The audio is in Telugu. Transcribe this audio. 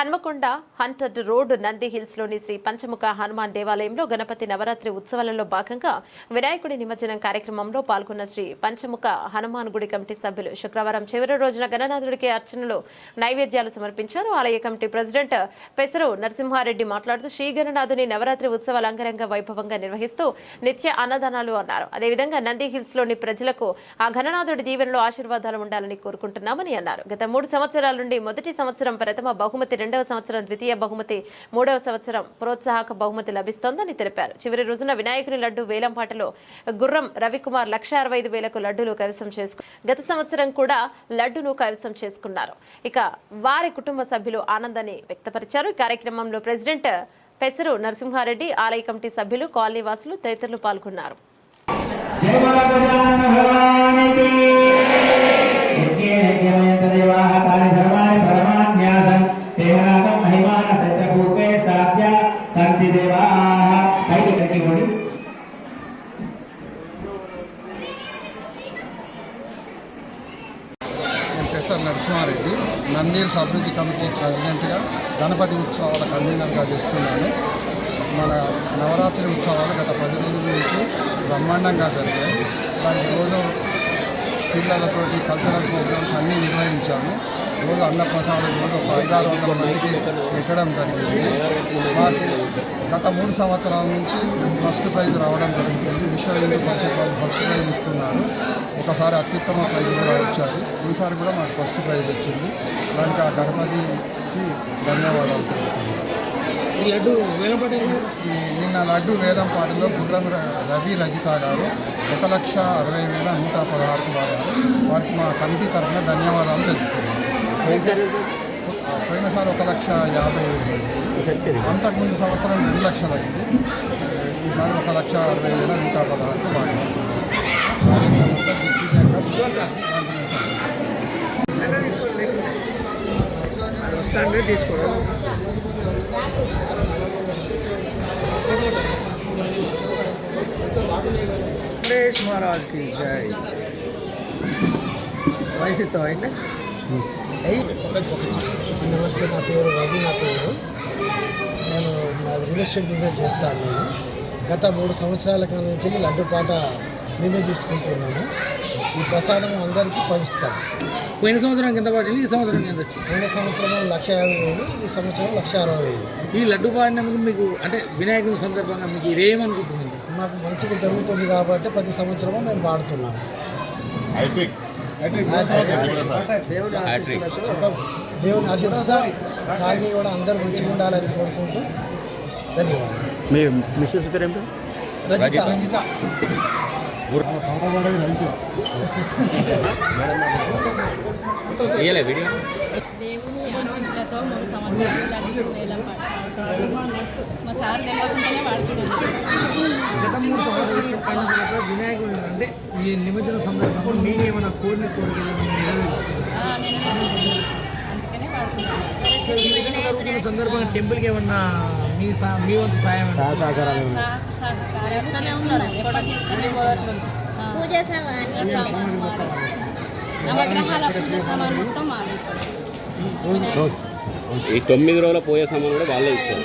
హన్మకొండ హంటర్డ్ రోడ్ నంది హిల్స్లోని శ్రీ పంచముఖ హనుమాన్ దేవాలయంలో గణపతి నవరాత్రి ఉత్సవాలలో భాగంగా వినాయకుడి నిమజ్జనం కార్యక్రమంలో పాల్గొన్న శ్రీ పంచముఖ హనుమాన్ గుడి కమిటీ సభ్యులు శుక్రవారం చివరి రోజున గణనాథుడికి అర్చనలు నైవేద్యాలు సమర్పించారు. ఆలయ కమిటీ ప్రెసిడెంట్ పెసరు నరసింహారెడ్డి మాట్లాడుతూ శ్రీ గణనాథుని నవరాత్రి ఉత్సవాలు అంగరంగ వైభవంగా నిర్వహిస్తూ నిత్య అన్నదానాలు అన్నారు. అదేవిధంగా నంది హిల్స్లోని ప్రజలకు ఆ గణనాథుడి దీవెనలో ఆశీర్వాదాలు ఉండాలని కోరుకుంటున్నామని అన్నారు. గత మూడు సంవత్సరాల నుండి మొదటి సంవత్సరం ప్రథమ బహుమతి రెండవ సంవత్సరం ద్వితీయ బహుమతి మూడవ సంవత్సరం ప్రోత్సాహక బహుమతి లభిస్తోందని తెలిపారు. చివరి రోజున వినాయకుని లడ్డు వేలంపాటలో గుర్రం రవికుమార్ లక్ష అరవై ఐదు వేలకు లడ్డూలు కైవసం చేసుకు గత సంవత్సరం కూడా లడ్డును కైవసం చేసుకున్నారు. ఇక వారి కుటుంబ సభ్యులు ఆనందాన్ని వ్యక్తపరిచారు. ఈ కార్యక్రమంలో ప్రెసిడెంట్ పెసరు నరసింహారెడ్డి ఆలయ కమిటీ సభ్యులు కాలనీ వాసులు తదితరులు పాల్గొన్నారు. రామారెడ్డి నరసింహారెడ్డి నందీల్స్ అభివృద్ధి కమిటీ ప్రెసిడెంట్గా గణపతి ఉత్సవాల కన్వీనర్గా చేస్తున్నాను. మన నవరాత్రి ఉత్సవాలు గత పది రోజుల నుంచి బ్రహ్మాండంగా జరిగాయి. దానికి రోజు పిల్లలతోటి కల్చరల్ ప్రోగ్రామ్స్ అన్నీ నిర్వహించారు రోజు అన్నప్రసాదం రోజు ఒక ఐదారు వందల మందికి పెట్టడం జరిగింది. మాకు గత మూడు సంవత్సరాల నుంచి ఫస్ట్ ప్రైజ్ రావడం జరుగుతుంది. విశ్వ హిందూ పరిషత్ వాళ్ళు ఫస్ట్ ప్రైజ్ ఇస్తున్నారు. ఒకసారి అత్యుత్తమ ప్రైజ్ కూడా వచ్చారు ఈసారి కూడా మాకు ఫస్ట్ ప్రైజ్ వచ్చింది. దానికి ఆ గణపతికి ధన్యవాదాలు తెలుపుతున్నాను. లడ్డు నిన్న లడ్డు వేలంపాటిలో గుర్రం ర- రవి రజిత గారు ఒక లక్ష అరవై వేల నూట పదహారుకు వాడారు వారికి మా కమిటీ తరఫున ధన్యవాదాలు తెలుపుతున్నాను. పోయినసారి? ఆ, పోయినసారి ఒక లక్ష యాభై అంతకుముందు సంవత్సరం రెండు లక్షలు అయింది. ఈసారి ఒక లక్ష అరవై వేల నూట అది వస్తాండే తీసుకోవడం. గణేష్ మహారాజ్కి జై. వయసు ఇస్తావా అయితే నమస్తే నా పేరు రవి నా పేరు. నేను నా రియల్ ఎస్టేట్ బిజినెస్ చేస్తాను నేను. గత మూడు సంవత్సరాల కాలం నుంచి లడ్డు పాట మేమే తీసుకుంటున్నాము. ఈ ప్రసాదం అందరికీ పంచుతాం. పోయిన సంవత్సరం కింద పడింది? ఈ సంవత్సరం కింద వచ్చింది? పోయిన సంవత్సరం లక్ష యాభై వేలు ఈ సంవత్సరం లక్ష అరవై వేలు. ఈ లడ్డు పాడినందుకు మీకు అంటే వినాయకుడి సందర్భంగా మీకు ఇదేమనుకుంటున్నారు? మాకు మంచిగా జరుగుతుంది కాబట్టి ప్రతి సంవత్సరము మేము పాడుతున్నాము. దేవుడి ఆశీస్సులతో దేవుని ఆశీర్వాద కాలనీ కూడా అందరూ మంచిగా ఉండాలని కోరుకుంటూ ధన్యవాదాలు. మీ మిస్సెస్ పేరు ఏం పేరు రజిత దేవుని ఆశీస్సులతో మూడు సంవత్సరాలు మా సార్ తెలియకుండానే పాడుతున్నాడు గత మూడు వినాయకుడు అంటే ఈ నిమజ్జన సందర్భంగా మీకు ఏమైనా కోరిన కోరికలు అందుకనే సందర్భంగా టెంపుల్కి ఏమన్నా మీ మీ వంతు సాయం? సహకారాలు పూజ సామాన్ పూజ పూజ మొత్తం ఈ తొమ్మిది రోజుల పోయే సామాన్ కూడా వాళ్ళే ఇచ్చారు.